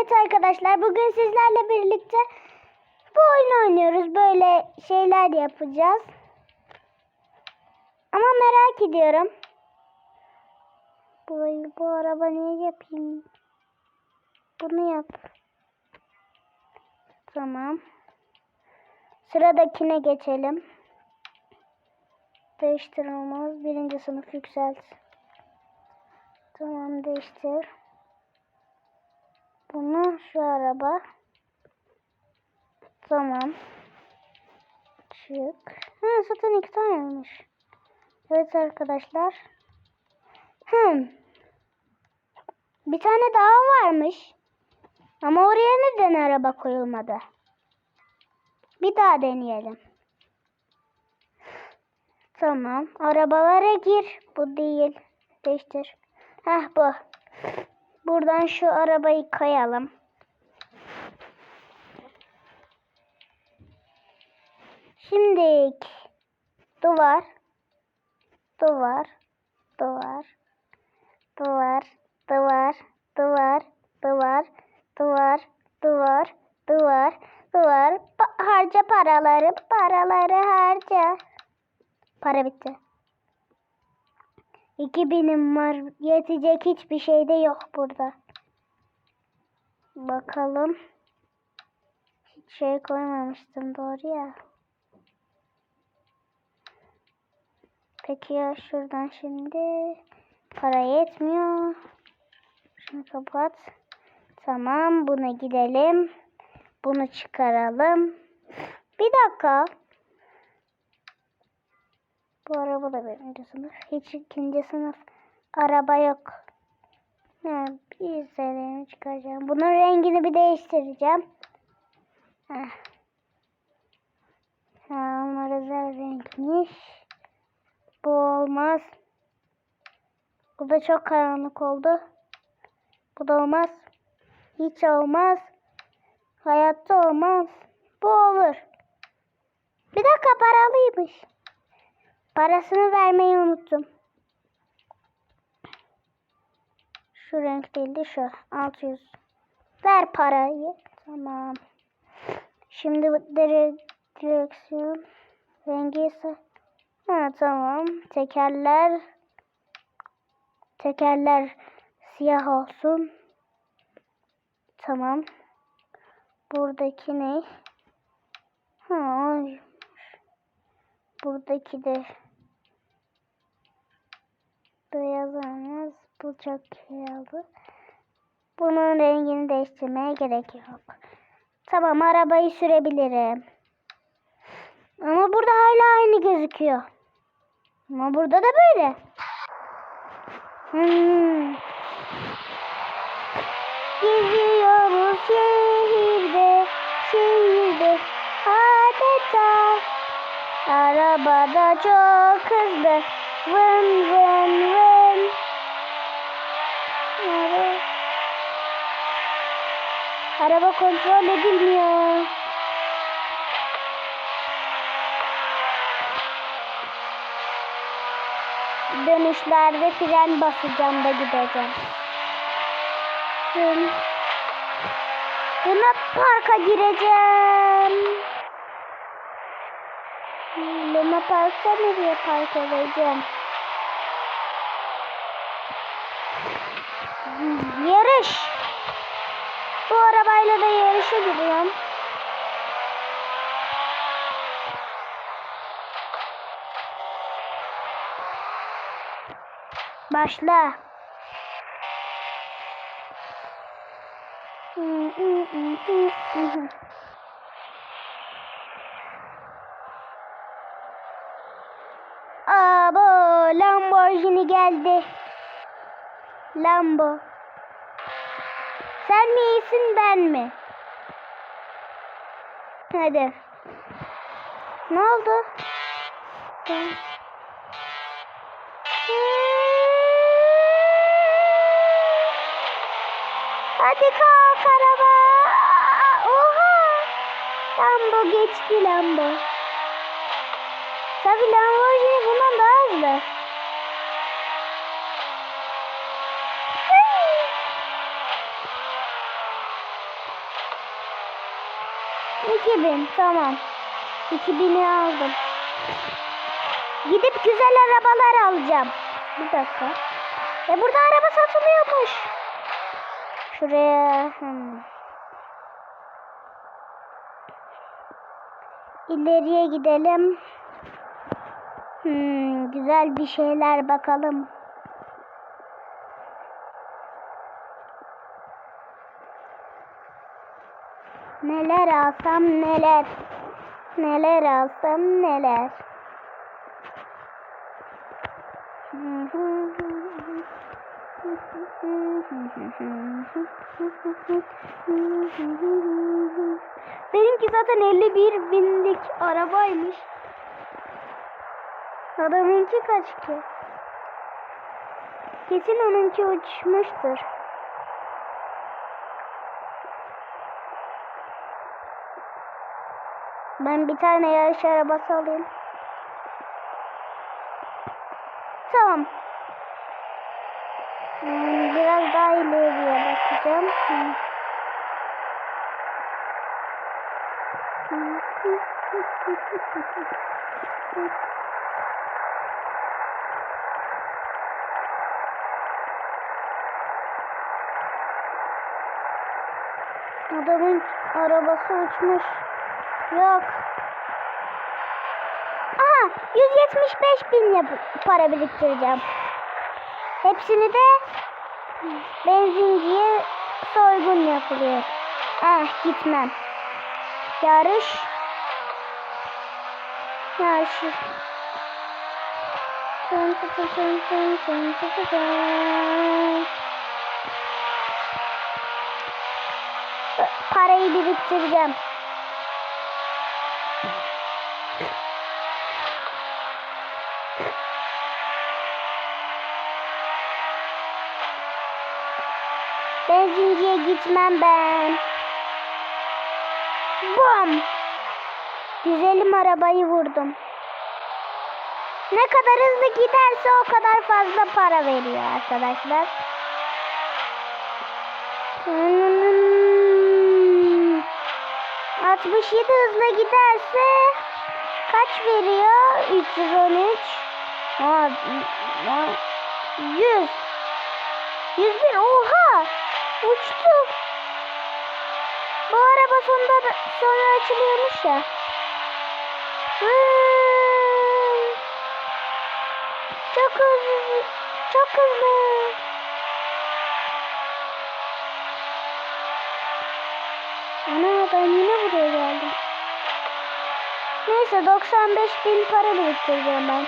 Evet arkadaşlar bugün sizlerle birlikte bu oyunu oynuyoruz. Böyle şeyler yapacağız. Ama merak ediyorum. Bu, bu araba niye yapayım? Bunu yap. Tamam. Sıradakine geçelim. Değiştir olmaz. Birinci sınıf yükselt. Tamam değiştir. Bunu şu araba. Tamam. Çık. Ha zaten iki taneymiş. Evet arkadaşlar. Hmm. Bir tane daha varmış. Ama oraya neden araba koyulmadı? Bir daha deneyelim. Tamam. Arabalara gir. Bu değil. Değiştir. Heh bu. Buradan şu arabayı koyalım. Şimdi duvar, duvar, duvar, duvar, duvar, duvar, duvar, duvar, duvar, duvar, duvar. Pa- harca paraları, paraları harca. Para bitti. 2000'im var. Yetecek hiçbir şey de yok burada. Bakalım. Hiç şey koymamıştım doğru ya. Peki ya şuradan şimdi para yetmiyor. Şunu kapat. Tamam buna gidelim. Bunu çıkaralım. Bir dakika. Bu araba da birinci sınıf. Hiç ikinci sınıf araba yok. Ne bir istediğimi çıkaracağım. Bunun rengini bir değiştireceğim. Heh. Ha, ama özel renkmiş. Bu olmaz. Bu da çok karanlık oldu. Bu da olmaz. Hiç olmaz. Hayatta olmaz. Bu olur. Bir dakika paralıymış. Parasını vermeyi unuttum. Şu renk değildi şu. 600. Ver parayı. Tamam. Şimdi direksiyon rengi ise ha tamam. Tekerler tekerler siyah olsun. Tamam. Buradaki ne? Ha, oymuş. Buradaki de beyaz olmaz. Bu çok oldu. Bunun rengini değiştirmeye gerek yok. Tamam arabayı sürebilirim. Ama burada hala aynı gözüküyor. Ama burada da böyle. Hmm. Geziyoruz şehirde, şehirde adeta. Arabada çok hızlı. Vın vın vın. Ara- Araba kontrol edilmiyor. Dönüşlerde fren basacağım da gideceğim. Şimdi Buna parka gireceğim. Luna Park'ta nereye park edeceğim? Yarış. Bu arabayla da yarışa gidiyorum. Başla. Abo Lamborghini geldi. Lambo. Sen mi iyisin ben mi? Hadi. Ne oldu? Hadi kalk araba. Oha. Lambo geçti Lambo. Tabi Lamborghini bundan daha hızlı. 2000 tamam. 2000'i aldım. Gidip güzel arabalar alacağım. Bir dakika. E burada araba satılıyormuş. Şuraya. Hmm. İleriye gidelim. Hmm, güzel bir şeyler bakalım. Neler alsam neler. Neler alsam neler. Benimki zaten 51 binlik arabaymış. Adamınki kaç ki? Kesin onunki uçmuştur. Ben bir tane yarış arabası alayım. Tamam. Hmm, biraz daha ileriye bakacağım. Hmm. Adamın arabası uçmuş. Yok. Aha 175 bin para biriktireceğim. Hepsini de benzinciye soygun yapılıyor. Eh gitmem. Yarış. Yarış. Tı tın tın tın tı tı tın. Parayı biriktireceğim. Gitmem ben. Bum. Güzelim arabayı vurdum. Ne kadar hızlı giderse o kadar fazla para veriyor arkadaşlar. Hmm. 67 hızla giderse kaç veriyor? 313. Aa, aa, 100. 100 bin. Oha! Uçtu. Bu araba sonunda da, sonra açılıyormuş ya. Hmm. Çok hızlı. Çok hızlı. Ana ben yine buraya geldim. Neyse 95 bin para biriktireceğim ben.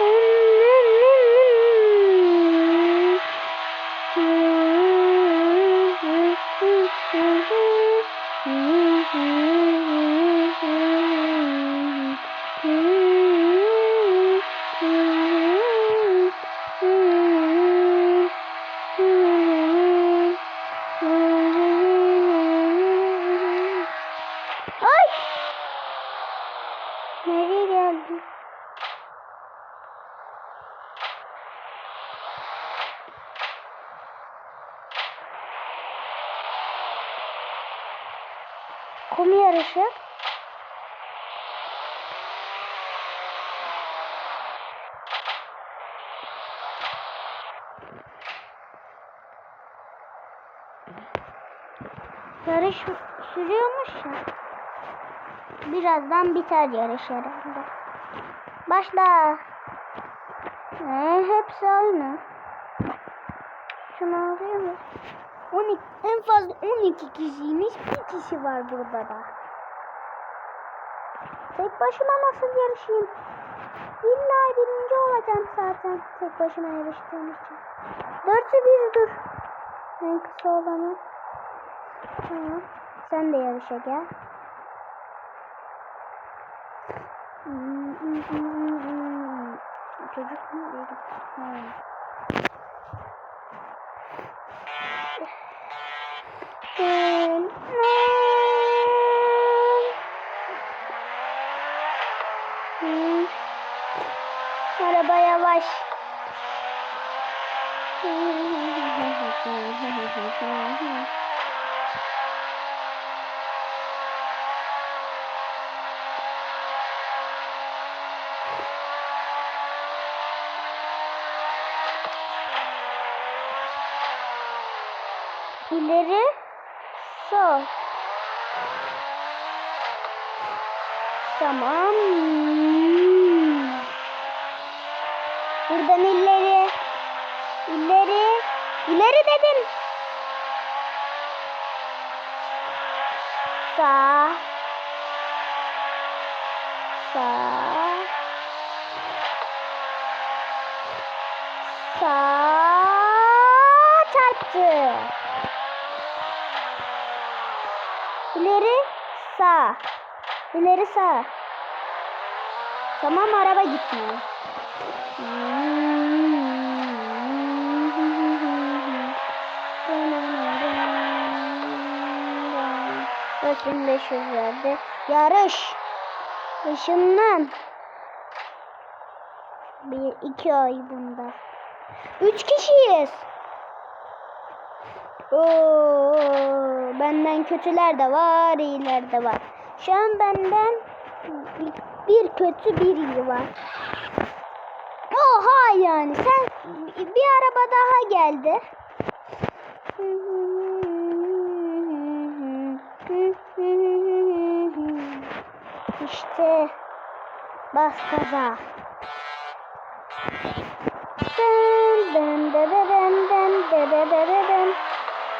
Ay! Kum yarışı. Yarış sürüyormuş ya. Birazdan biter yarış herhalde. Başla. Ee, hepsi aynı. Şunu alıyor mu? 12, en fazla 12 kişiymiş. Bir kişi var burada da. Tek başıma nasıl yarışayım? İlla birinci olacağım zaten. Tek başıma yarıştığım için. Dörtü bir dur. En kısa olanı. Tamam. Sen de yarışa gel. Çocuk mu? Ha. Araba yavaş. İleri sağ sağ sağ çarptı. İleri sağ. İleri sağ. Tamam araba gitmiyor. Hmm. 5500 verdi. Yarış. Işınlan. Bir iki ay bunda. Üç kişiyiz. Oo, benden kötüler de var, iyiler de var. Şu an benden bir kötü bir iyi var. Oha yani sen bir araba daha geldi. Hı hı. İşte bas kaza. Dın dın dı dı dın dın dı dı dı dı dın.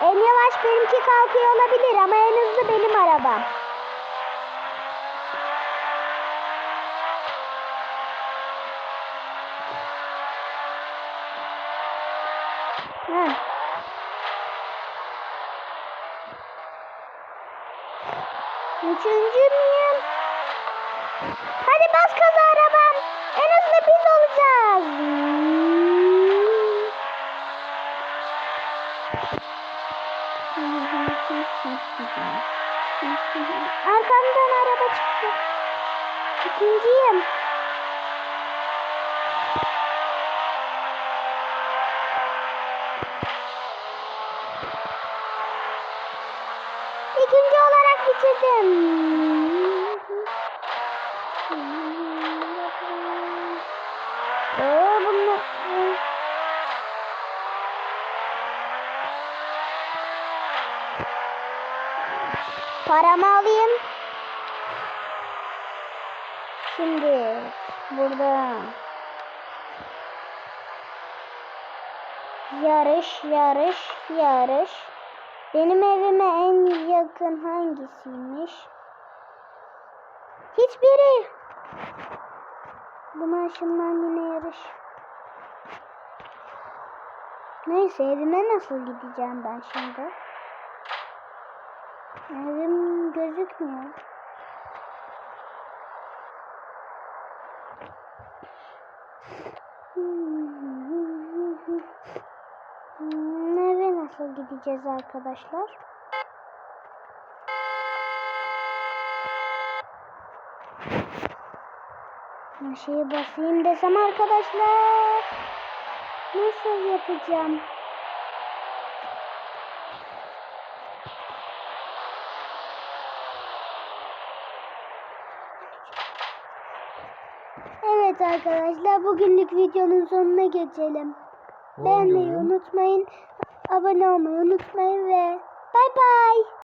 En yavaş benimki kalkıyor olabilir ama en hızlı benim arabam. Üçüncü müyüm? Bas kaza arabam. En hızlı biz olacağız. Arkamdan araba çıktı. İkinciyim. İkinci olarak bitirdim. Ee, bunu... Paramı alayım. Şimdi burada yarış, yarış, yarış. Benim evime en yakın hangisiymiş? Hiçbiri. Buna ışınlan yine yarış. Neyse evime nasıl gideceğim ben şimdi? Evim gözükmüyor. Hmm, Eve nasıl gideceğiz arkadaşlar? Şeye basayım desem arkadaşlar. Nasıl yapacağım? Evet arkadaşlar bugünlük videonun sonuna geçelim. Beğenmeyi unutmayın. Abone olmayı unutmayın ve bay bay.